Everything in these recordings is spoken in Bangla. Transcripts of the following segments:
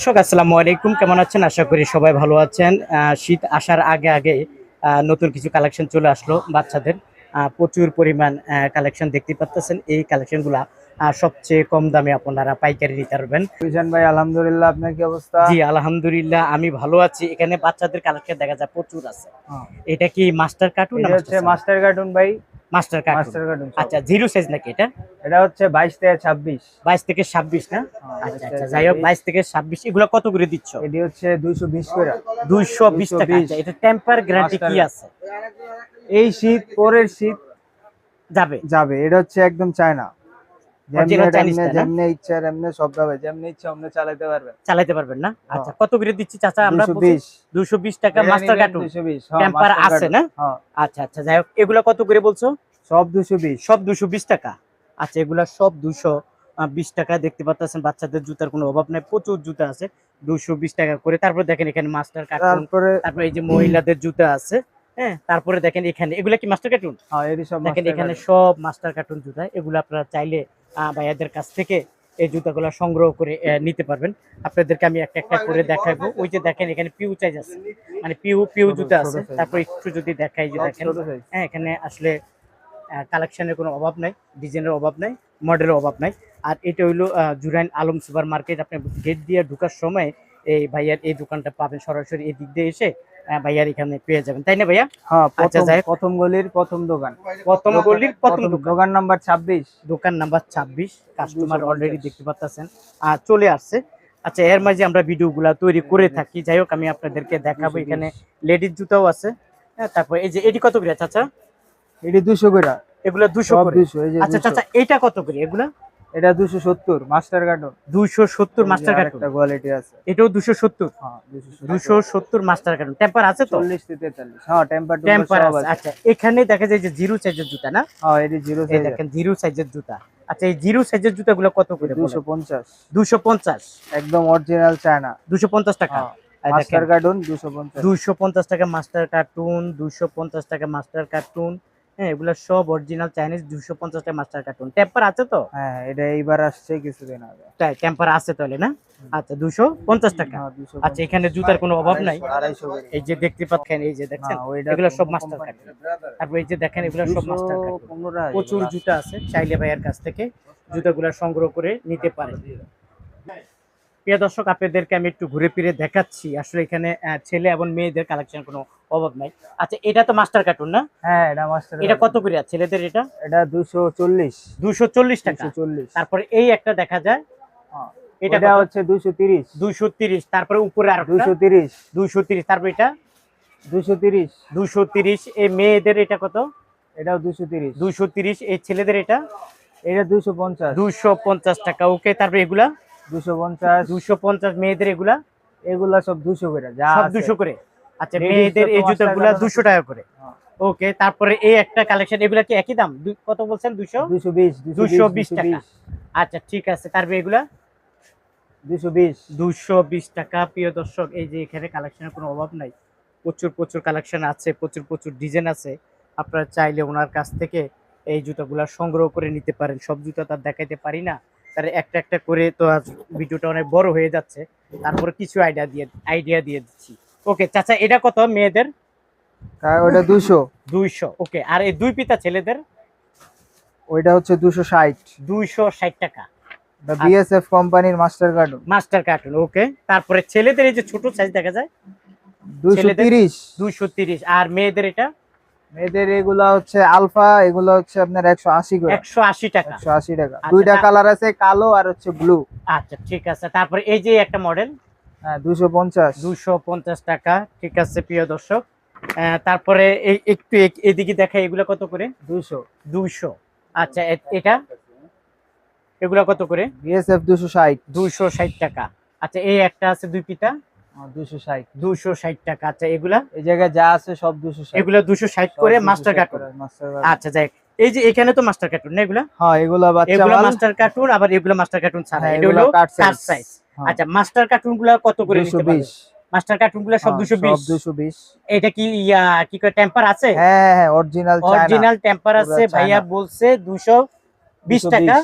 দর্শক আসসালামু আলাইকুম। কেমন আছেন? আশা করি সবাই ভালো আছেন। শীত আসার আগে আগে নতুন কিছু কালেকশন চলে আসলো বাচ্চাদের। প্রচুর পরিমাণ কালেকশন দেখতে পাচ্ছেন এই কালেকশনগুলা সবচেয়ে কম দামে আপনারা পাইকারি নিতে পারবেন। বিশান ভাই আলহামদুলিল্লাহ আপনার কি অবস্থা? জি আলহামদুলিল্লাহ আমি ভালো আছি। এখানে বাচ্চাদের কালেকশন দেখা যায় প্রচুর আছে। এটা কি মাস্টার কার্টুন মাস্টার কার্টুন ভাই। মাস্টার কার্টুন মাস্টার কার্টুন আচ্ছা জিরো সাইজ নাকি এটা? এটা হচ্ছে বাইশ থেকে ছাব্বিশ। বাইশ থেকে ছাব্বিশ না? হ্যাঁ, আচ্ছা আচ্ছা যাই হোক 26 বাইশ থেকে ছাব্বিশ। এগুলো কত করে দিচ্ছ? এটি হচ্ছে দুইশো বিশ করে। দুইশো বিশ টাকা। আচ্ছা, এটা টেম্পার গ্যারান্টি কি আছে? এই শীত পরের শীত যাবে। যাবে। এটা হচ্ছে একদম চায়না। যেমনি ইচ্ছা এমনি সব যেমনি ইচ্ছা অমনি চালাতে পারবে। চালাতে পারবেন না? আচ্ছা কত করে দিচ্ছি চাচা? আমরা দুইশো বিশ। দুশো বিশ টাকা মাস্টার কার্টুন টেম্পার আছে না? হ্যাঁ। আচ্ছা আচ্ছা যাই হোক এগুলা কত করে বলছো? সব দুশো বিশ সব দুশো বিশ টাকা। আচ্ছা এগুলা সব দুশো বিশ টাকা দেখতে পাচ্ছেন বাচ্চাদের জুতার কোনো অভাব নাই প্রচুর জুতা আছে। দুশো বিশ টাকা করে। তারপর দেখেন এখানে মাস্টার কার্টুন তারপরে এই যে মহিলাদের জুতা আছে হ্যাঁ? তারপরে দেখেন এখানে এগুলা কি মাস্টার কার্টুন হ্যাঁ দেখেন এখানে সব মাস্টার কার্টুন জুতা। এগুলো আপনারা চাইলে ভাইয়াদের কাছ থেকে এই জুতাগুলো সংগ্রহ করে নিতে পারবেন। আপনাদেরকে আমি একটা একটা করে দেখাবো। ওই যে দেখেন এখানে পিউ চাইজ আছে। মানে পিউ পিউ জুতা আছে। তারপর একটু যদি দেখাই যে দেখেন হ্যাঁ এখানে আসলে কালেকশনের কোনো অভাব নাই ডিজাইনের অভাব নাই মডেলের অভাব নাই। আর এটা হইল জুরাইন আলম সুপার মার্কেট আপনি গেট দিয়ে ঢোকার সময় এই ভাইয়ার এই দোকানটা পাবেন। সরাসরি এই দিক দিয়ে এসে ভাইয়ার এখানে পেয়ে যাবেন। তাই না ভাইয়া? হ্যাঁ আচ্ছা, প্রথম গলির প্রথম দোকান। প্রথম গলির প্রথম দোকান। নাম্বার ছাব্বিশ। দোকান নাম্বার ছাব্বিশ। কাস্টমার অলরেডি দেখতে পাচ্ছেন আর চলে আসছে। আচ্ছা এর মাঝে আমরা ভিডিওগুলা তৈরি করে থাকি। যাই হোক আমি আপনাদেরকে দেখাবো। এখানে লেডিস জুতাও আছে। হ্যাঁ তারপর এই যে এটি কত করে চাচা? এটি দুশো করে। এগুলা দুশো সব করে? দুশো এই যে আচ্ছা 200 চাচা এটা কত করে এগুলা? এটা দুশো সত্তর মাস্টার কার্টুন। দুশো সত্তর মাস্টার কার্টুন। একটা কোয়ালিটি আছে। এটাও দুশো সত্তর? হ্যাঁ দুশো দুশো সত্তর মাস্টার কার্টুন। টেম্পার আছে তো? চল্লিশ থেকে তেতাল্লিশ। হ্যাঁ টেম্পার টেম্পার আছে। আচ্ছা এখানে দেখা যায় যে জিরো সাইজের জুতা না? হ্যাঁ এটি জিরো এই দেখেন জিরো সাইজের জুতা। আচ্ছা এই জিরো সাইজের জুতাগুলো কত করে দুশো পঞ্চাশ। দুশো পঞ্চাশ? একদম অরিজিনাল চায়না দুশো পঞ্চাশ টাকা? মাস্টার কার্টুন দুশো পঞ্চাশ। দুশো পঞ্চাশ টাকা মাস্টার কার্টুন দুশো পঞ্চাশ টাকা মাস্টার কার্টুন। হ্যাঁ এগুলো সব অরিজিনাল চাইনিজ দুশো পঞ্চাশ টাকা মাস্টার কার্টুন টেম্পার আছে তো? হ্যাঁ এটা এইবার আসছে কিছুদিন আগে। তাই টেম্পার আছে তাহলে না? আচ্ছা দুশো পঞ্চাশ টাকা হ্যাঁ আচ্ছা এখানে জুতার কোনো অভাব নাই? এই যে দেখতে পাচ্ছেন এই যে দেখছেন হ্যাঁ, এগুলো সব মাস্টার কার্টুন তারপর এই যে দেখেন এগুলো সব মাস্টার কার্টুন প্রচুর জুতা আছে চাইলে ভাইয়ের কাছ থেকে জুতাগুলো সংগ্রহ করে নিতে পারেন। প্রিয় দর্শক আপনাদেরকে আমি একটু ঘুরে ফিরে দেখাচ্ছি। আসলে এখানে আহ, ছেলে এবং মেয়েদের কালেকশন কোনো অভাব নাই। আচ্ছা এটা তো মাস্টার কার্টুন না? হ্যাঁ এটা মাস্টার এটা কত করে ছেলেদের এটা? এটা দুশো চল্লিশ। দুশো চল্লিশ টাকা। দুশো চল্লিশ। তারপরে এই একটা দেখা যায়। হ্যাঁ। এটা এটা হচ্ছে দুশো তিরিশ। দুশো তিরিশ। তারপরে উপরে আর দুশো তিরিশ। দুশো তিরিশ। তারপর এটা? দুশো তিরিশ। দুশো তিরিশ। এই মেয়েদের এটা কত? এটাও দুশো তিরিশ। দুশো তিরিশ। এই ছেলেদের এটা? এটা দুশো পঞ্চাশ। দুশো পঞ্চাশ টাকা। ওকে তারপরে এগুলা? দুশো পঞ্চাশ। দুশো পঞ্চাশ মেয়েদের এগুলা? এগুলা সব দুশো করে যা সব আছে। দুশো করে? আচ্ছা মেয়েদের এই জুতোগুলা টাকা দুশো টাকা করে। হ্যাঁ। ওকে তারপরে এই একটা কালেকশন এগুলা কি একই দাম? কত বলছেন? দুশো? দুশো বিশ দুশো বিশ টাকা। আচ্ছা ঠিক আছে তারপরে এগুলা দুশো বিশ। দুশো বিশ টাকা প্রিয় দর্শক এই যে এখানে কালেকশনের কোনো অভাব নাই। প্রচুর প্রচুর কালেকশন আছে প্রচুর প্রচুর ডিজাইন আছে। আপনারা চাইলে ওনার কাছ থেকে এই জুতাগুলা সংগ্রহ করে নিতে পারেন। সব জুতা তার দেখাইতে পারি না। তার একটা একটা করে তো আজ ভিডিওটা অনেক বড় হয়ে যাচ্ছে। তারপরে কিছু আইডিয়া দিয়ে আইডিয়া দিয়ে দিচ্ছি। ওকে চাচা এটা কত মেয়েদের? ওটা দুশো দুইশো। ওকে আর এই দুই পিতা ছেলেদের? ওইটা হচ্ছে দুশো ষাট। দুইশো ষাট টাকা। বিএসএফ কোম্পানির master carton. Master carton okay তারপরে ছেলেদের এই যে ছোট সাইজ দেখা যায়? দুইশো তিরিশ। আর মেয়েদের এটা? মেয়েদের এগুলা হচ্ছে আলফা এগুলো হচ্ছে আপনার একশো আশি একশো আশি টাকা। একশো আশি টাকা। আচ্ছা, দুইটা কালার আছে কালো আর হচ্ছে ব্লু আচ্ছা ঠিক আছে তারপরে এই যে একটা মডেল হ্যাঁ দুশো পঞ্চাশ। দুশো পঞ্চাশ টাকা। ঠিক আছে প্রিয় দর্শক। তারপরে একটু এদিকে দেখা এগুলো কত করে? দুশো দুইশো। আচ্ছা এটা? এগুলো কত করে? বিএসএফ দুশো ষাট। দুইশো ষাট টাকা। আচ্ছা এই একটা আছে দুই পিতা দুশো ষাট। দুশো ষাট টাকা। আচ্ছা এগুলা? এই জায়গায় যা আছে সব দুশো ষাট। এগুলা দুশো ষাট করে মাস্টার মাস্টার আচ্ছা যাই। এই যে এখানে তো মাস্টার কার্টুন না এগুলা? হ্যাঁ এগুলা বাচ্চা এগুলো মাস্টার কার্টুন আবার এগুলো মাস্টার কার্টুন ছাড়া। হ্যাঁ, এটা এগুলো হলো কাট সাইজ হ্যাঁ। আচ্ছা মাস্টার কার্টুনগুলা কত করে নিতে পারবে? মাস্টার কার্টুনগুলা সব দুশো বিশ। দুশো বিশ। এটা কি ইয়া কি করে টেম্পার আছে? হ্যাঁ হ্যাঁ অরিজিনাল চায়না। অরিজিনাল টেম্পার আছে ভাইয়া বলছে দুশো বিশ টাকা।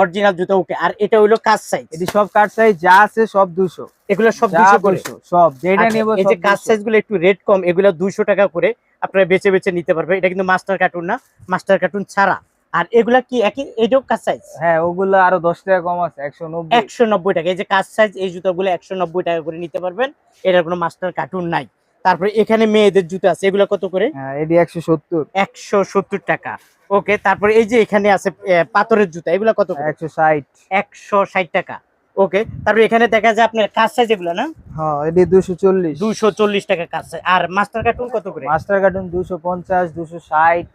অরিজিনাল জুতা ওকে। আর এটা হইল কাজ সাইজ এটি সব কাট সাইজ যা আছে সব দুশো এগুলো সব যা দুশো করে। সব। যেটা আচ্ছা, নেব এই যে কাজ সাইজগুলো একটু রেট কম এগুলো দুইশো টাকা করে আপনারা বেছে বেছে নিতে পারবেন এটা কিন্তু মাস্টার কার্টুন না মাস্টার কার্টুন ছাড়া। আর এগুলা কি একই? এটাও কাজ সাইজ হ্যাঁ ওগুলো আরও দশ টাকা কম আছে একশো নব্বই। একশো নব্বই টাকা। এই যে কাজ সাইজ এই জুতাগুলো একশো নব্বই টাকা করে নিতে পারবেন। এটার কোনো মাস্টার কার্টুন নাই। তারপরে এখানে মেয়েদের জুতো আছে এগুলো কত করে? হ্যাঁ এটি একশো সত্তর। একশো সত্তর টাকা। ওকে তারপরে এই যে এখানে আছে পাথরের জুতা এগুলো কত করে? একশো ষাট। একশো ষাট টাকা। ওকে তারপরে এখানে দেখা যায় আপনার কাজ সাইজ এগুলো না? হ্যাঁ এটি দুশো চল্লিশ। দুশো চল্লিশ টাকা কাজ সাইজ আর মাস্টার কার্টুন কত করে? মাস্টার কার্টুন দুশো পঞ্চাশ দুশো ষাট।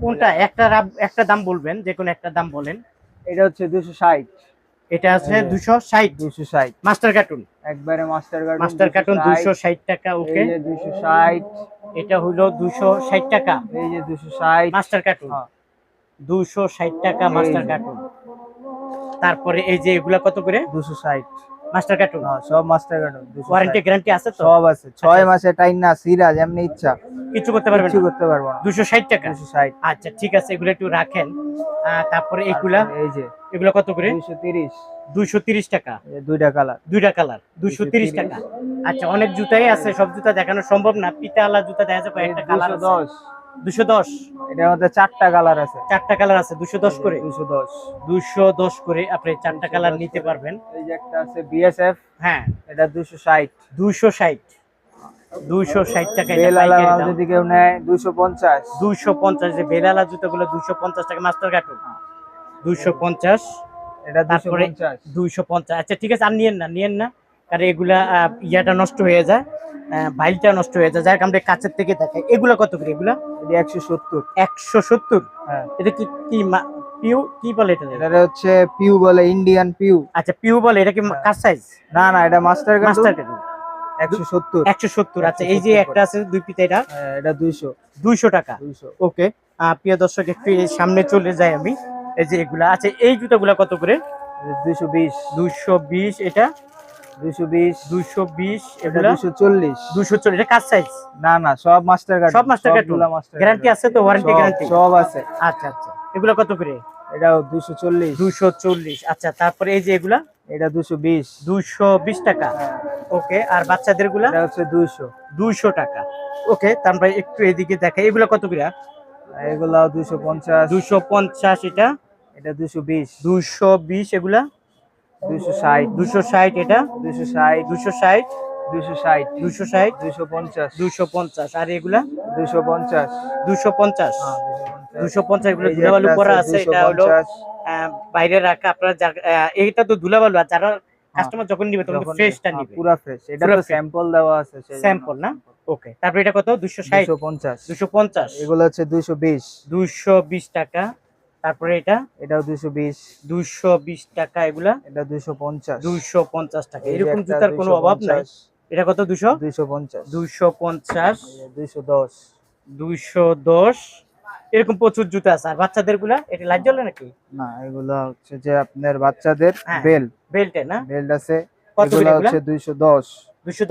কোনটা? একটা একটা দাম বলবেন যে কোনো একটা দাম বলেন। এটা হচ্ছে দুশো ষাট। এটা আছে এই যে। দুশো ষাট। দুশো ষাট। মাস্টার কার্টুন একবারে মাস্টার কার্টুন মাস্টার কার্টুন দুশো ষাট। টাকা ওকে এই যে দুশো ষাট। এটা হইল দুশো ষাট টাকা। এই যে দুশো ষাট। মাস্টার কার্টুন হ্যাঁ। দুশো ষাট টাকা মাস্টার কার্টুন তারপরে এই যে এগুলা কত করে? দুশো ষাট। মাস্টার কার্টুন হ্যাঁ সব মাস্টার কার্টুন ওয়ারেন্টি গ্যারান্টি আছে তো? সব আছে। ছয় আচ্ছা। মাসে টাইম না সিরাজ এমনি ইচ্ছা। কিছু করতে পারবেন কিছু করতে পারব না। দুশো ষাট টাকা? দুশো ষাট। আচ্ছা ঠিক আছে এগুলো একটু রাখেন। তারপরে এগুলা? এই যে এগুলো কত করে? দুশো তিরিশ। দুইশো তিরিশ টাকা। দুইটা কালার। দুইটা কালার। দুইশো তিরিশ 230 টাকা। আচ্ছা অনেক জুতাই আছে সব জুতা দেখানো সম্ভব না। পিতালা জুতা দেখা যায় কয়েকটা কালার দুশো। দশ? এটার মধ্যে চারটা কালার আছে। চারটা কালার আছে দুশো দশ করে? দুশো দশ। দুশো দশ করে আপনি চারটা কালার নিতে পারবেন। এই যে একটা আছে বিএসএফ হ্যাঁ। এটা দুশো ষাট। দুশো ষাট। টাকা যদি কেউ নেয় দুশো পঞ্চাশ। দুশো পঞ্চাশ। যে বেলালা জুতোগুলো দুশো পঞ্চাশ টাকা মাস্টার কার্টুন দুশো পঞ্চাশ। তারপরে দুইশো পঞ্চাশ। আচ্ছা ঠিক আছে আর নিয়েন না নিয়েন না। কারণ এগুলা ইয়াটা নষ্ট হয়ে যায় ভাইলটা নষ্ট হয়ে যায়। যার আমরা কাছের থেকে দেখাই এগুলা কত করে এগুলা? একশো সত্তর। একশো সত্তর? হ্যাঁ। এটা কি কি পিউ কি বলে এটা? এটা হচ্ছে পিউ বলে ইন্ডিয়ান পিউ। আচ্ছা পিউ বলে এটা কি হ্যাঁ। কার সাইজ না না এটা মাস্টার একশো সত্তর। একশো সত্তর আচ্ছা এই যে একটা আছে দুই পিতা এটা? হ্যাঁ, এটা দুইশো। দুইশো টাকা। দুইশো। ওকে প্রিয় দর্শক একটু এই সামনে চলে যাই আমি। এই যে এগুলা আচ্ছা এই জুতাগুলা কত করে? দুইশো বিশ। দুইশো বিশ এটা? দুইশো বিশ। দুইশো বিশ এটা এগুলা? দুইশো চল্লিশ। দুইশো চল্লিশ এটা কার সাইজ না না সব মাস্টার কার্টুন সব? মাস্টার গ্যারান্টি আছে তো ওয়ারেন্টি গ্যারান্টি সব আছে। আচ্ছা আচ্ছা। এগুলা কত করে? এটাও দুশো চল্লিশ। দুইশো চল্লিশ আচ্ছা তারপরে এই যে এগুলা? এটা দুশো বিশ। দুইশো বিশ টাকা। ওকে আর বাচ্চাদেরগুলা? এটা হচ্ছে দুইশো। দুইশো টাকা। ওকে তারপরে একটু এদিকে দেখাই এগুলা কত করে? এগুলা দুশো পঞ্চাশ। দুইশো পঞ্চাশ এটা? এটা দুশো বিশ। দুইশো বিশ এগুলা? দুশো ষাট। দুশো ষাট এটা? দুশো ষাট। দুশো ষাট? দুশো ষাট। দুশো ষাট? দুশো পঞ্চাশ। দুশো পঞ্চাশ। আর এগুলা? দুশো পঞ্চাশ। দুশো পঞ্চাশ। হ্যাঁ, দুশো পঞ্চাশ। এগুলো ধুলাবালু করা আছে এটা হলো বাইরে রাখা আপনারা এইটা তো ধুলাবালু আর যারা কাস্টমার যখন নিবে তখন ফ্রেশটা হ্যাঁ, নিবে। পুরা ফ্রেশ এটা তো স্যাম্পল দেওয়া আছে। Sample না? ওকে তারপরে এটা কত? দুশো ষাট। দুশো পঞ্চাশ। দুশো পঞ্চাশ। এগুলো হচ্ছে দুশো বিশ। দুশো বিশ টাকা। তারপরে এটা এটাও দুশো বিশ। দুশো বিশ টাকা এগুলা? এটা দুশো পঞ্চাশ। দুশো পঞ্চাশ টাকা। এরকম জুতার কোনো অভাব নাই? এটা কত দুশো দুশো পঞ্চাশ। দুশো পঞ্চাশ। দুশো দশ। দুশো দশ। এরকম প্রচুর জুতা আছে। আর বাচ্চাদেরগুলা এটা লাইট জ্বলে নাকি? না এগুলা হচ্ছে যে আপনার বাচ্চাদের হ্যাঁ। বেল বেল্টে না? বেল্ট আছে। কত হচ্ছে দুইশো দশ। দুইশো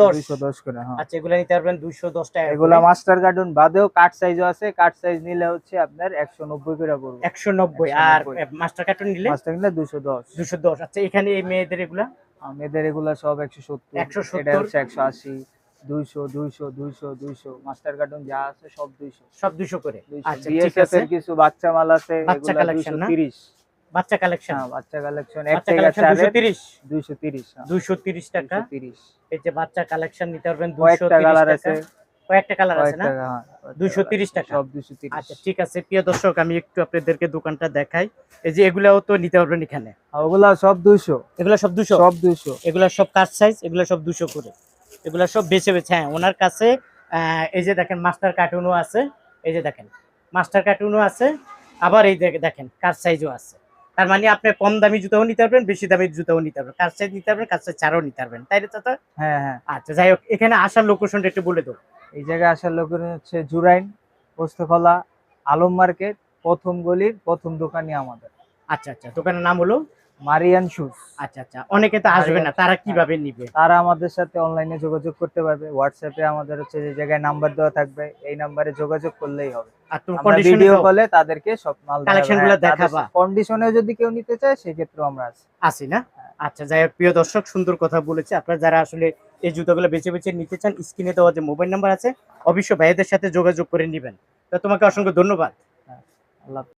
করে হ্যাঁ। আচ্ছা এগুলা নিতে পারবেন দুশো দশ টাকা এগুলা মাস্টার কার্টুন বাদেও কাট সাইজও আছে কাট সাইজ নিলে হচ্ছে আপনার একশো নব্বই করে পড়বে। একশো নব্বই আর মাস্টার কার্টুন নিলে? মাস্টার নিলে দুশো দশ। দুশো দশ। আচ্ছা এখানে এই মেয়েদের এগুলা? মেয়েদের এগুলা সব একশো সত্তর। 170 এটা হচ্ছে একশো আশি দুইশো দুইশো দুইশো দুইশো। মাস্টার কার্টুন যা আছে সব দুইশো। সব দুশো করে। আচ্ছা বিএসএফ এর কিছু বাচ্চা মাল আছে বাচ্চা? তিরিশ। বাচ্চা কালেকশন হ্যাঁ বাচ্চা কালেকশন এক বাচ্চা থেকে কালেকশন দুশো চারের তিরিশ। দুইশো তিরিশ দুশো তিরিশ টাকা। দুইশো তিরিশ। এই যে বাচ্চা কালেকশন নিতে পারবেন দুশো কয়েকটা তিরিশ কালার আছে। কয়েকটা কালার আছে না? কয়েকটা, হ্যাঁ, কয়েকটা 230 টাকা। সব দুশো তিরিশ। আচ্ছা ঠিক আছে। প্রিয় দর্শক আমি একটু আপনাদেরকে দোকানটা দেখাই। এই যে এগুলাও তো নিতে পারবেন এখানে। ওগুলা সব দুইশো। এগুলো সব দুশো? সব দুইশো। এগুলো সব কাজ সাইজ এগুলো সব দুশো করে। এগুলো সব বেছে বেছে। হ্যাঁ ওনার কাছে এই যে দেখেন মাস্টার কার্টুনও আছে। এই যে দেখেন মাস্টার কার্টুনও আছে। আবার এই দেখেন কাজ সাইজও আছে। তার মানে আপনি কম দামি জুতাও নিতে পারবেন বেশি দামি জুতাও নিতে পারবেন। কাজ সাইজ নিতে পারবেন কাজ সাইজ ছাড়াও নিতে পারবেন। তাই রে চাচা? হ্যাঁ হ্যাঁ। আচ্ছা যাই হোক এখানে আসার লোকেশনটা একটু বলে দাও। এই জায়গায় আসার লোকেশন হচ্ছে জুরাইন পোস্তখলা আলম মার্কেট প্রথম গলির প্রথম দোকানই আমাদের। আচ্ছা আচ্ছা দোকানের নাম হলো মারিয়ান শুজ আচ্ছা আচ্ছা। অনেকে তো আসবে না তারা কীভাবে নিবে? তারা আমাদের সাথে অনলাইনে যোগাযোগ করতে পারবে। হোয়াটসঅ্যাপে আমাদের হচ্ছে যে জায়গায় নাম্বার দেওয়া থাকবে। এই নাম্বারে যোগাযোগ করলেই হবে। আর তুমি ভিডিও কলে তাদেরকে সব মাল Collection দেখাবা? কন্ডিশনে যদি কেউ নিতে চায় আমরা আছি। না? আচ্ছা যাই হোক প্রিয় দর্শক সুন্দর কথা বলেছে। আপনারা যারা আসলে এই জুতোগুলো বেছে বেছে নিতে চান স্ক্রিনে দেওয়া যে মোবাইল নাম্বার আছে অবশ্যই সাথে যোগাযোগ করে নেবেন। তো তোমাকে অসংখ্য ধন্যবাদ। আল্লাহ হাফেজ।